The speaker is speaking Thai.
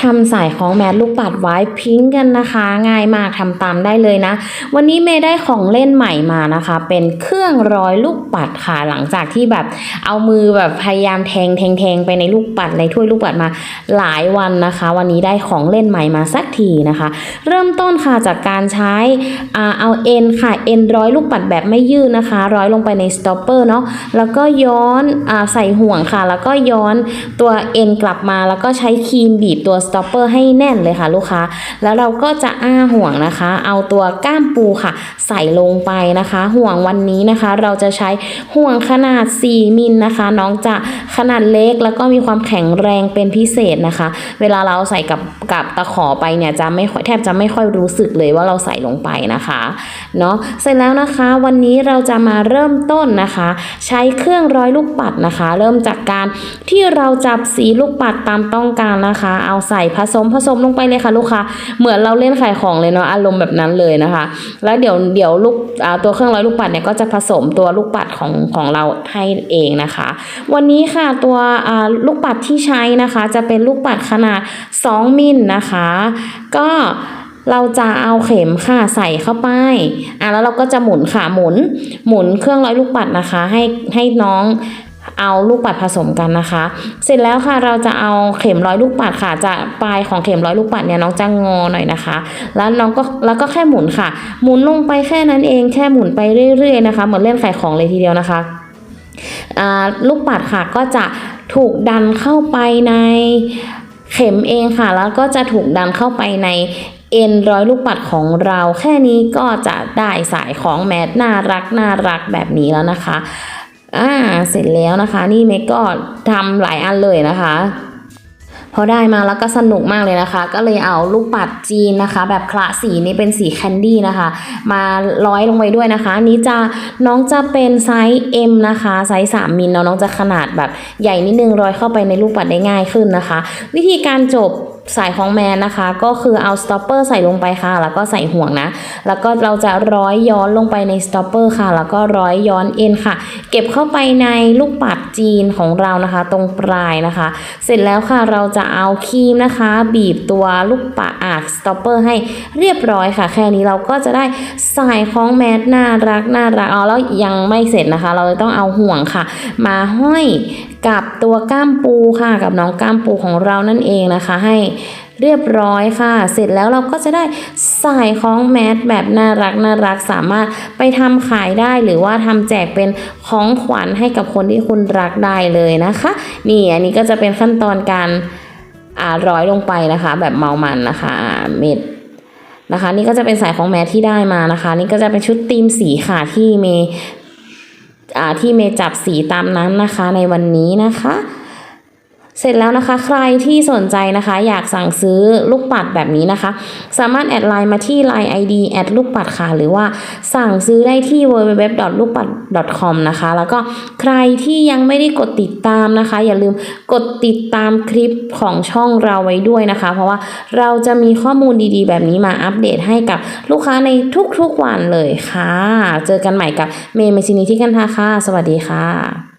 ทำสายของแมทลูกปัดไว้พิ้งกันนะคะ ง่ายมากทำตามได้เลยนะ วันนี้เมย์ได้ของเล่นใหม่มานะคะ เป็นเครื่องร้อยลูกปัดค่ะ หลังจากที่แบบเอามือแบบพยายามแทงแทงแทงไปในลูกปัดในถ้วยลูกปัดมาหลายวันนะคะ วันนี้ได้ของเล่นใหม่มาสักทีนะคะ เริ่มต้นค่ะจากการใช้อ่าเอาเอ็นค่ะเอ็นร้อยลูกปัดแบบไม่ยืดนะคะ ร้อยลงไปในสต็อปเปอร์เนาะแล้วก็ย้อนอาใส่ห่วงค่ะ แล้วก็ย้อนตัวเอ็นกลับมาแล้วก็ใช้ครีมบีบตัวสต็อปเปอร์ให้แน่นเลยค่ะลูกค้า แล้วเราก็จะอ้าห่วงนะคะ เอาตัวก้ามปูค่ะ ใส่ลงไปนะคะ ห่วงวันนี้นะคะ เราจะใช้ห่วงขนาด 4 มิลนะคะ น้องจะขนาดเล็กแล้วก็มีความแข็งแรงเป็นพิเศษนะคะ เวลาเราใส่กับกับตะขอไปเนี่ยจะไม่ค่อยแทบจะไม่ค่อยรู้สึกเลยว่าเราใส่ลงไปนะคะเนาะเสร็จแล้วนะคะวันนี้เราจะมาเริ่มต้นนะคะ ใช้เครื่องร้อยลูกปัดนะคะ เริ่มจากการที่เราจับสีลูกปัดตามต้องการนะคะ เอาใส่ผสมผสมลงไปเลยค่ะลูกค้าเหมือนเราเล่นขายของเลยเนาะอารมณ์แบบนั้นเลยนะคะ แล้วเดี๋ยวเดี๋ยวลูกตัวเครื่องร้อยลูกปัดเนี่ยก็จะผสมตัวลูกปัดของของเราให้เองนะคะ วันนี้ค่ะตัวลูกปัดที่ใช้นะคะ จะเป็นลูกปัดขนาด 2 มิลนะคะ ก็เราจะเอาเข็มค่ะใส่เข้าไป อะแล้วเราก็จะหมุนค่ะหมุน หมุนเครื่องร้อยลูกปัดนะคะ ให้ให้น้อง เอาลูกปัดผสมกันนะคะ เสร็จแล้วค่ะเราจะเอาเข็มร้อยลูกปัดค่ะ จะปลายของเข็มร้อยลูกปัดเนี่ยน้องจะงอหน่อยนะคะ แล้วน้องก็แล้วก็แค่หมุนค่ะ หมุนลงไปแค่นั้นเองแค่หมุนไปเรื่อยๆนะคะ เหมือนเล่นไขายของเลยทีเดียวนะคะลูกปัดค่ะก็จะถูกดันเข้าไปในเข็มเองค่ะ แล้วก็จะถูกดันเข้าไปในเอ็นร้อยลูกปัดของเราแค่นี้ก็จะได้สายของแมทน่ารักน่ารักแบบนี้แล้วนะคะ อ่าเสร็จแล้วนะคะ นี่เมกก็ทำหลายอันเลยนะคะพอได้มาแล้วก็สนุกมากเลยนะคะ ก็เลยเอาลูกปัดจีนนะคะ แบบคละสีนี่เป็นสีแคนดี้นะคะ มาร้อยลงไปด้วยนะคะนนี้จะน้องจะเป็นไซส์ M นะคะไซส์3มิลเนาะน้องจะขนาดแบบใหญ่นิดนึงร้อยเข้าไปในลูกปัดได้ง่ายขึ้นนะคะ วิธีการจบสายของแมนนะคะ ก็คือเอาสต็อปเปอร์ใส่ลงไปค่ะ แล้วก็ใส่ห่วงนะ แล้วก็เราจะร้อยย้อนลงไปในสต็อปเปอร์ค่ะ แล้วก็ร้อยย้อนเอ็นค่ะ เก็บเข้าไปในลูกปัดจีนของเรานะคะ ตรงปลายนะคะ เสร็จแล้วค่ะเราจะเอาครีมนะคะ บีบตัวลูกปัดอาสต็อปเปอร์ให้เรียบร้อยค่ะ แค่นี้เราก็จะได้สายของแมสน่ารักน่ารักเอาแล้วยังไม่เสร็จนะคะ เราต้องเอาห่วงค่ะ มาห้อยกับตัวก้ามปูค่ะ กับน้องก้ามปูของเรานั่นเองนะคะ ให้เรียบร้อยค่ะ เสร็จแล้วเราก็จะได้สายของแมสแบบน่ารักน่ารักสามารถไปทำขายได้หรือว่าทำแจกเป็นของขวัญให้กับคนที่คุณรักได้เลยนะคะ นี่อันนี้ก็จะเป็นขั้นตอนการอ่าร้อยลงไปนะคะ แบบเมามันนะคะเม็ดนะคะ นี่ก็จะเป็นสายของแมทที่ได้มานะคะ นี่ก็จะเป็นชุดธีมสีค่ะที่เมอ่าที่เมจับสีตามนั้นนะคะ ในวันนี้นะคะ เสร็จแล้วนะคะใครที่สนใจนะคะ อยากสั่งซื้อลูกปัดแบบนี้นะคะ สามารถแอดไลน์มาที่ Line ID แอดลูกปัดค่ะ หรือว่าสั่งซื้อได้ที่ www ลูกปัด com นะคะ แล้วก็ใครที่ยังไม่ได้กดติดตามนะคะ อย่าลืมกดติดตามคลิปของช่องเราไว้ด้วยนะคะ เพราะว่าเราจะมีข้อมูลดีๆ แบบนี้มาอัปเดตให้กับลูกค้าในทุกๆวันเลยค่ะ เจอกันใหม่กับเมย์เมชินีที่กันทาค่ะ สวัสดีค่ะ